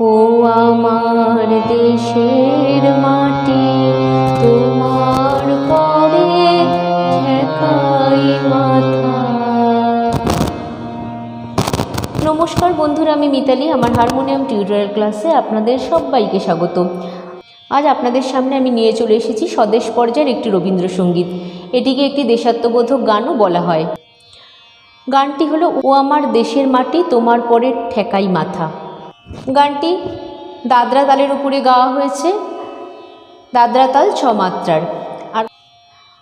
ও আমার দেশের মাটি, তোমার পরে নমস্কার বন্ধুরা, আমি মিতালি, আমার হারমোনিয়াম টিউটোরিয়াল ক্লাসে আপনাদের সবাইকে স্বাগত। আজ আপনাদের সামনে আমি নিয়ে চলে এসেছি স্বদেশ পর্যায়ের একটি রবীন্দ্রসঙ্গীত। এটিকে একটি দেশাত্মবোধক গানও বলা হয়। গানটি হলো, ও আমার দেশের মাটি, তোমার পরে ঠেকাই মাথা। গানটি দাদরা তালের উপরে গাওয়া হয়েছে। দাদরা তাল ছ মাত্রার। আর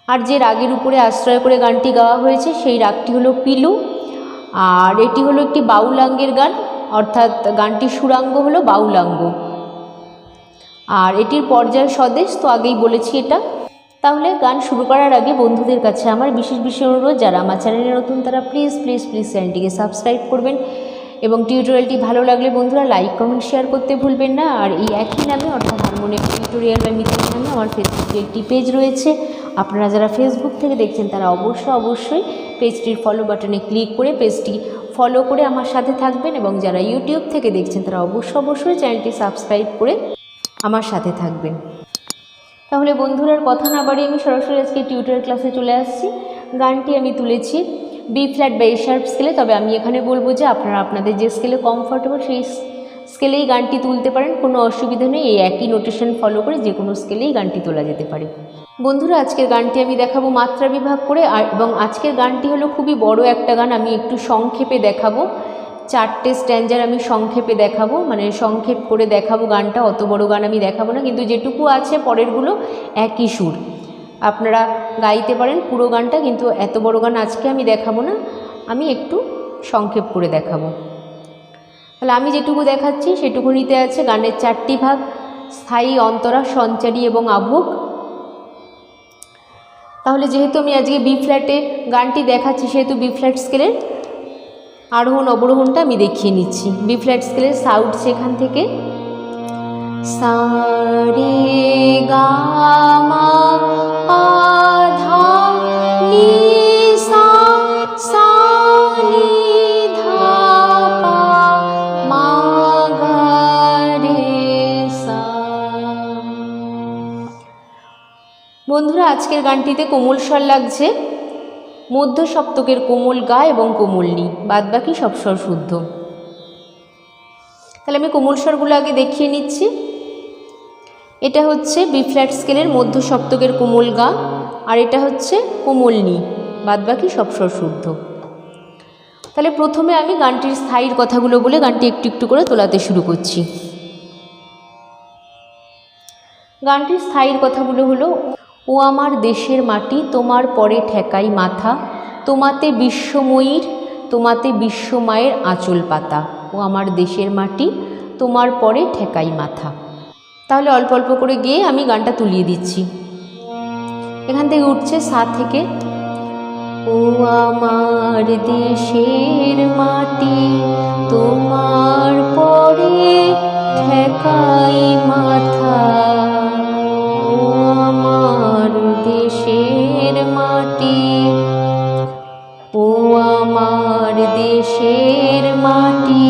আর যে রাগের উপরে আশ্রয় করে গানটি গাওয়া হয়েছে সেই রাগটি হলো পিলু। আর এটি হলো একটি বাউলাঙ্গের গান, অর্থাৎ গানটির সুরাঙ্গ হলো বাউলাঙ্গ। আর এটির পর্যায় স্বদেশ, তো আগেই বলেছি এটা। তাহলে গান শুরু করার আগে বন্ধুদের কাছে আমার বিশেষ বিশেষ অনুরোধ, যারা আমার চ্যানেলে নতুন, তারা প্লিজ প্লিজ প্লিজ চ্যানেলটিকে সাবস্ক্রাইব করবেন। এবং টিউটোরিয়ালটি ভালো লাগলে বন্ধুরা লাইক, কমেন্ট, শেয়ার করতে ভুলবেন না। আর এই একই নামে, অর্থাৎ হারমোনিয়াম টিউটোরিয়াল বা মিতালি নামে আমার ফেসবুকে একটি পেজ রয়েছে। আপনারা যারা ফেসবুক থেকে দেখছেন, তারা অবশ্যই অবশ্যই পেজটির ফলো বাটনে ক্লিক করে পেজটি ফলো করে আমার সাথে থাকবেন এবং যারা ইউটিউব থেকে দেখছেন, তারা অবশ্যই অবশ্যই চ্যানেলটি সাবস্ক্রাইব করে আমার সাথে থাকবেন। তাহলে বন্ধুরার কথা না বাড়িয়ে আমি সরাসরি আজকে টিউটোরিয়াল ক্লাসে চলে আসছি। গানটি আমি তুলেছি বি ফ্ল্যাট বা এ শার্প স্কেলে তবে আমি এখানে বলব যে আপনারা আপনাদের যে স্কেলে কমফর্টেবল সেই স্কেলেই গানটি তুলতে পারেন, কোনো অসুবিধা নেই, এই একই নোটেশন ফলো করে যে কোনো স্কেলেই গানটি তোলা যেতে পারে। বন্ধুরা, আজকের গানটি আমি দেখাবো মাত্রা বিভাগ করে এবং আজকের গানটি হলো খুবই বড় একটা গান, আমি একটু সংক্ষেপে দেখাবো। চারটে স্ট্যান্ডার আমি সংক্ষেপে দেখাবো মানে সংক্ষেপ করে দেখাবো গানটা, অত বড় গান আমি দেখাবো না, কিন্তু যেটুকু আছে পরেরগুলো একই সুর। আপনারা গাইতে পারেন পুরো গানটা, কিন্তু এত বড় গান আজকে আমি দেখাবো না। আমি একটু সংক্ষেপ করে দেখাবো। তাহলে আমি যেটুকু দেখাচ্ছি সেটুকু নিতে আছে গানের চারটি ভাগ, স্থায়ী, অন্তরা, সঞ্চারী এবং আভোগ। তাহলে যেহেতু আমি আজকে বি ফ্ল্যাটে গানটি দেখাচ্ছি, সেহেতু বি ফ্ল্যাট স্কেলের আরোহণ, অবরোহণটা আমি দেখিয়ে নিচ্ছি। বি ফ্ল্যাট স্কেলের সাউথ সেখান থেকে মা সা। বন্ধুরা, আজকের গানটিতে কোমল স্বর লাগছে। মধ্য সপ্তকের কোমল গা এবং কোমল নি, বাদবাকি সব স্বর শুদ্ধ। তাহলে আমি কোমল স্বরগুলো আগে দেখিয়ে নিচ্ছি। এটা হচ্ছে বি ফ্ল্যাট স্কেলের মধ্য সপ্তকের কোমল গা, আর এটা হচ্ছে কোমল নি বাদবাকি সব শুদ্ধ তাহলে প্রথমে আমি গানটির স্থায়ীর কথাগুলো বলে গানটি একটু একটু করে তোলাতে শুরু করছি। গানটির স্থায়ীর কথাগুলো হলো, ও আমার দেশের মাটি, তোমার পরে ঠেকাই মাথা, তোমাতে বিশ্বময়ীর, তোমাতে বিশ্বমায়ের আঁচল পাতা। ও আমার দেশের মাটি, তোমার পরে ঠেকাই মাথা। তাহলে অল্প অল্প করে গিয়ে আমি গানটা তুলিয়ে দিচ্ছি। এখান থেকে উঠছে সা থেকে। ও আমার দেশের মাটি, তোমার পরে ঠেকাই মাথা। ও আমার দেশের মাটি, ও আমার দেশের মাটি।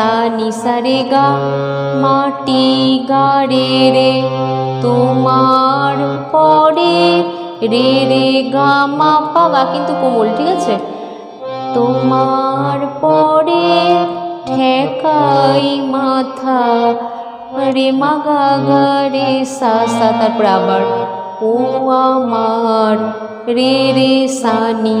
সা নি সা রে গা, মাটি গাড়ে রে। তোমার পরে রে রে গা, মা পা গা কিন্তু কোমল, ঠিক আছে? তোমার পরে ঠেকাই মাথা, রে মা গা গা রে সা সা। তারপর আবার, ও আমার রে রে সানি।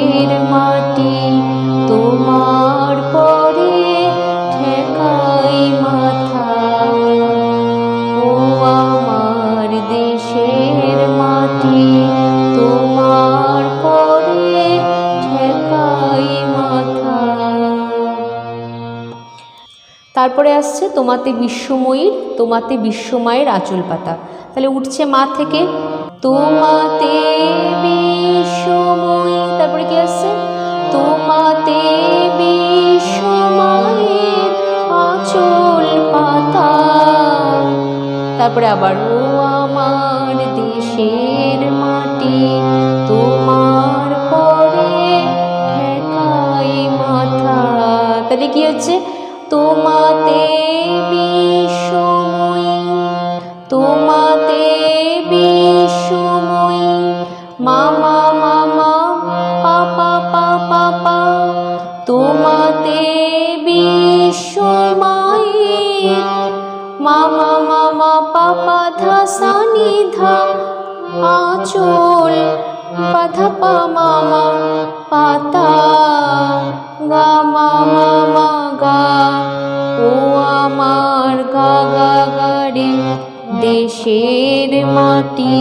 আসছে, তোমাতে বিশ্বময়ীর, তোমাতে বিশ্বমায়ের আঁচল পাতা। তাহলে উঠছে মা থেকে, তোমাতে বিশ্বময়ী, তারপরে কি আসছে? তোমাতে বিশ্বমায়ের আঁচল পাতা। তারপরে আবার ও দেশের মাটি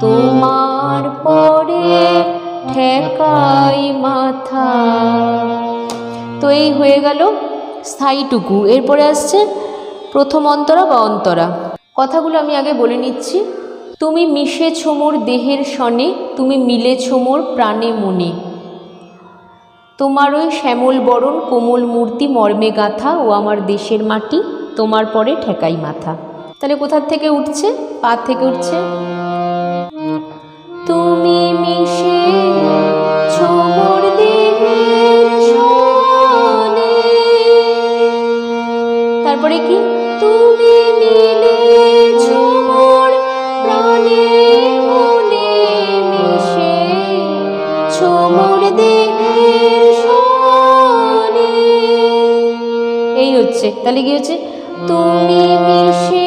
তোমার পরে ঠেকাই মাথা। তো এই হয়ে গেল স্থায়ীটুকু। এরপরে আসছে প্রথম অন্তরা বা অন্তরা। কথাগুলো আমি আগে বলে নিচ্ছি। তুমি মিশে মোর দেহের সনে, তুমি মিলে মোর প্রাণে মনে। তোমার ওই শ্যামল বরণ, কোমল মূর্তি, মর্মে গাথা ও আমার দেশের মাটি, তোমার পরে ঠেকাই মাথা। তাহলে কোথার থেকে উঠছে? পা থেকে উঠছে? তুমি মিশে সনে তারপরে কি? তুমি মিলে মোর প্রাণে মনে মিশে এই হচ্ছে। তাহলে কি হচ্ছে? তুমি মিশে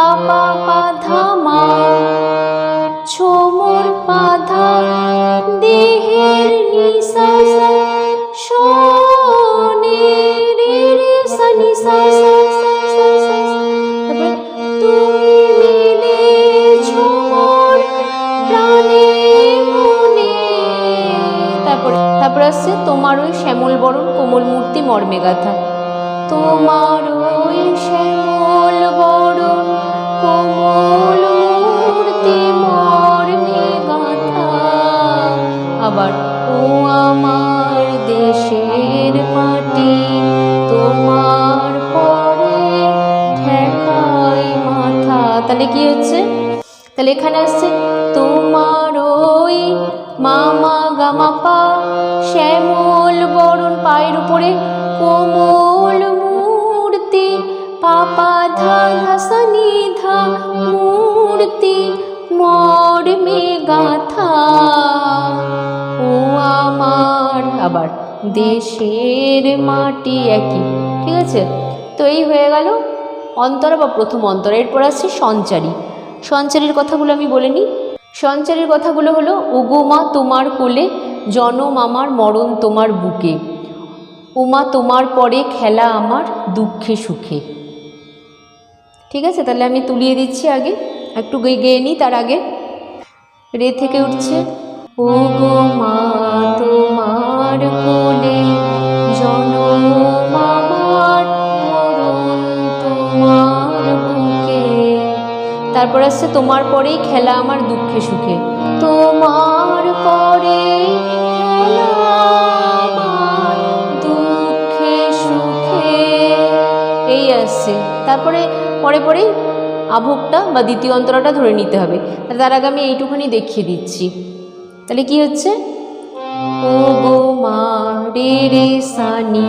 পাপা পাধা মা ছোমর পাধা দেহের নিঃশ্বাস শোনে রে রে সা নি সা সা সা সা সা সা। তারপরে তুমি মিলেছো মোর প্রাণে তারপরে তারপরে আসছে তোমার ওই শ্যামল বরণ, কোমল মূর্তি, মর্মে গাথা তোমার ওই শ্যামল তাহলে কি হচ্ছে? তাহলে এখানে আসছে, তোমার ওই মামা গামাপা শ্যামল বরণ পায়ের উপরে কোমল মূর্তি, পাপা ধা ধা ধা মূর্তি মর্মে গাথা। ও আমার, আবার দেশের মাটি একই, ঠিক আছে? তো এই হয়ে গেল। অন্তরা বা প্রথম অন্তরা, এরপর আসছে সঞ্চারী। সঞ্চারীর কথাগুলো আমি বলে নিই। সঞ্চারীর কথাগুলো হলো ওগোমা তোমার কোলে জনম আমার মরণ তোমার বুকে। উমা তোমার পরে খেলা আমার দুঃখে সুখে। ঠিক আছে? তাহলে আমি তুলিয়ে দিচ্ছি আগে। একটু গেয়ে নিই তার আগে। রে থেকে উঠছে ও গো মা তোমার কোলে তারপর আসছে, তোমার পরেই খেলা আমার দুঃখে সুখে। তোমার পরে দুঃখে সুখে। এই আসছে। তারপরে, পরে পরেই আভোগটা বা দ্বিতীয় অন্তরাটা ধরে নিতে হবে। তাহলে তার আগে আমি এইটুখানি দেখিয়ে দিচ্ছি। তাহলে কি হচ্ছে? ও গো মা, রে রে সানি,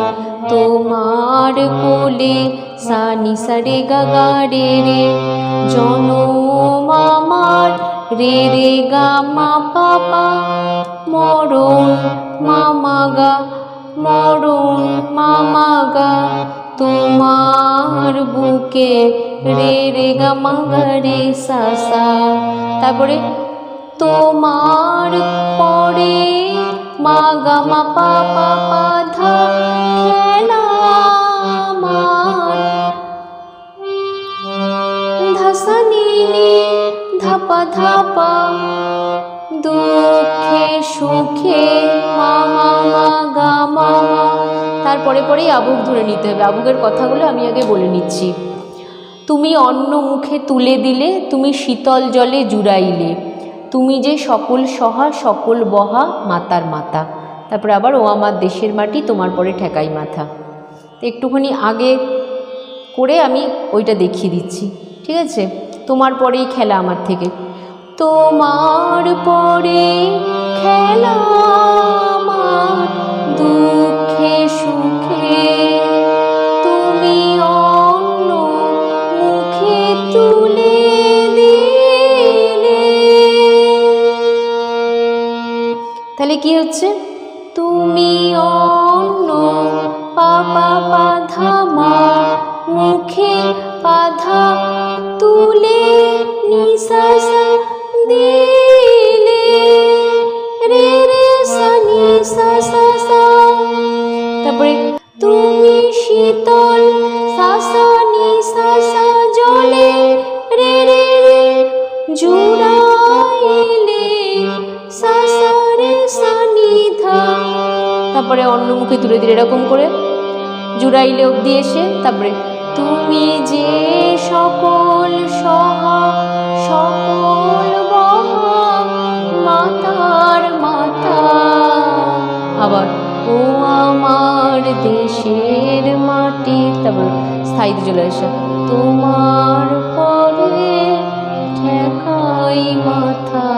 তোমার কোলে সানি সারে গা রে রে। জনম আমার রে রে গা, মা পাপা মরণ মামা গা, মরণ মামা গা, তোমার বুকে রে রে গা, মা গা রে সা সা। তারপরে তোমার পরে মা গা, মা পা পা খেলা ধাপা ধাপা সুখে তারপরে পরেই আবুক ধরে নিতে হবে। আবুকের কথাগুলো আমি আগে বলে নিচ্ছি। তুমি অন্ন মুখে তুলে দিলে, তুমি শীতল জলে জুড়াইলে। তুমি যে সকল সহা, সকল বহা, মাতার মাতা। তারপরে আবার, ও আমার দেশের মাটি, তোমার পরে ঠেকাই মাথা। একটুখানি আগে করে আমি ওইটা দেখিয়ে দিচ্ছি। ঠিক আছে? তোমার পরেই খেলা আমার থেকে। তোমার পরে খেলা দুঃখে সুখে। তুমি তাহলে কি হচ্ছে? তুমি অন্য পাপা পাধা মা মুখে পাধা তুলে নিঃশ্বাস দিলে। রে রে সা নি সা সা। তারপরে তুমি শীতল, সা সা নি সা সা জলে। রে রে রে জুড়াইলে সা সা রে সা নি ধা। তারপরে অন্য মুখে তুলে দিলে এরকম করে। জুড়াইলে অবধি এসে তারপরে তুমি যে সকল সহা, সকল বহা, মাতার মাতা। আবার, ও আমার দেশের মাটি। তারপর স্থায়ীতে চলে আসে তোমার পরে ঠেকাই মাথা।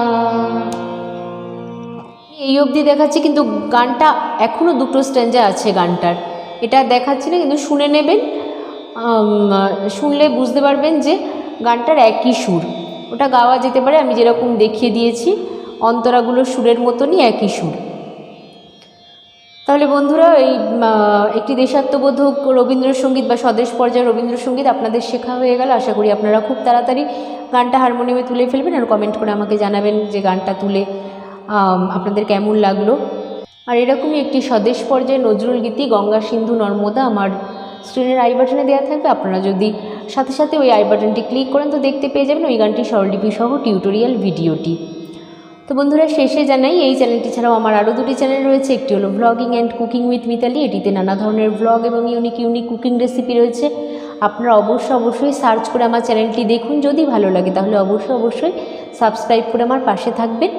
এই অবধি দেখাচ্ছি, কিন্তু গানটা এখনও দুটো স্ট্যান্ডে আছে গানটার। এটা দেখাচ্ছি না, কিন্তু শুনে নেবেন। শুনলে বুঝতে পারবেন যে গানটার একই সুর। ওটা গাওয়া যেতে পারে, আমি যেরকম দেখিয়ে দিয়েছি অন্তরাগুলো সুরের মতনই একই সুর। তাহলে বন্ধুরা, এই একটি দেশাত্মবোধক রবীন্দ্রসঙ্গীত বা স্বদেশ পর্যায়ের রবীন্দ্রসঙ্গীত আপনাদের শেখা হয়ে গেল। আশা করি আপনারা খুব তাড়াতাড়ি গানটা হারমোনিয়ামে তুলে ফেলবেন আর কমেন্ট করে আমাকে জানাবেন যে গানটা তুলে আপনাদের কেমন লাগল। আর এরকমই একটি স্বদেশ পর্যায়ে নজরুল গীতি গঙ্গা সিন্ধু নর্মদা, আমার স্ক্রিনের আই বাটনে দেওয়া থাকবে। আপনারা যদি সাথে সাথে ওই আই বাটনটি ক্লিক করেন তো দেখতে পেয়ে যাবেন ওই গানটি স্বরলিপি সহ টিউটোরিয়াল ভিডিওটি তো বন্ধুরা, শেষে জানাই, এই চ্যানেলটি ছাড়াও আমার আরও দুটি চ্যানেল রয়েছে। একটি হলো vlogging and cooking with Mitali এটিতে নানা ধরনের ভ্লগ এবং ইউনিক ইউনিক কুকিং রেসিপি রয়েছে। আপনারা অবশ্যই অবশ্যই সার্চ করে আমার চ্যানেলটি দেখুন। যদি ভালো লাগে তাহলে অবশ্যই অবশ্যই সাবস্ক্রাইব করে আমার পাশে থাকবেন।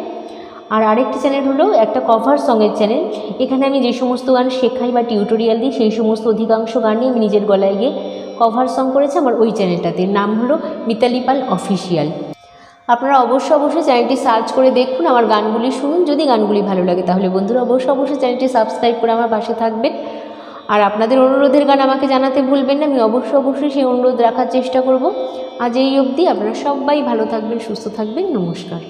আর আরেকটি চ্যানেল হলো একটা কভার সঙের চ্যানেল এখানে আমি যে সমস্ত গান শেখাই বা টিউটোরিয়াল দিই, সেই সমস্ত অধিকাংশ গানই আমি নিজের গলায় গিয়ে কভার সং করেছি আমার ওই চ্যানেলটাতে নাম হলো মিতালি পাল অফিসিয়াল আপনারা অবশ্যই অবশ্যই চ্যানেলটি সার্চ করে দেখুন, আমার গানগুলি শুনুন। যদি গানগুলি ভালো লাগে তাহলে বন্ধুরা অবশ্যই অবশ্যই চ্যানেলটি সাবস্ক্রাইব করে আমার পাশে থাকবেন। আর আপনাদের অনুরোধের গান আমাকে জানাতে ভুলবেন না, আমি অবশ্যই অবশ্যই সেই অনুরোধ রাখার চেষ্টা করব। আজ এই অবধি আপনারা সবাই ভালো থাকবেন, সুস্থ থাকবেন, নমস্কার।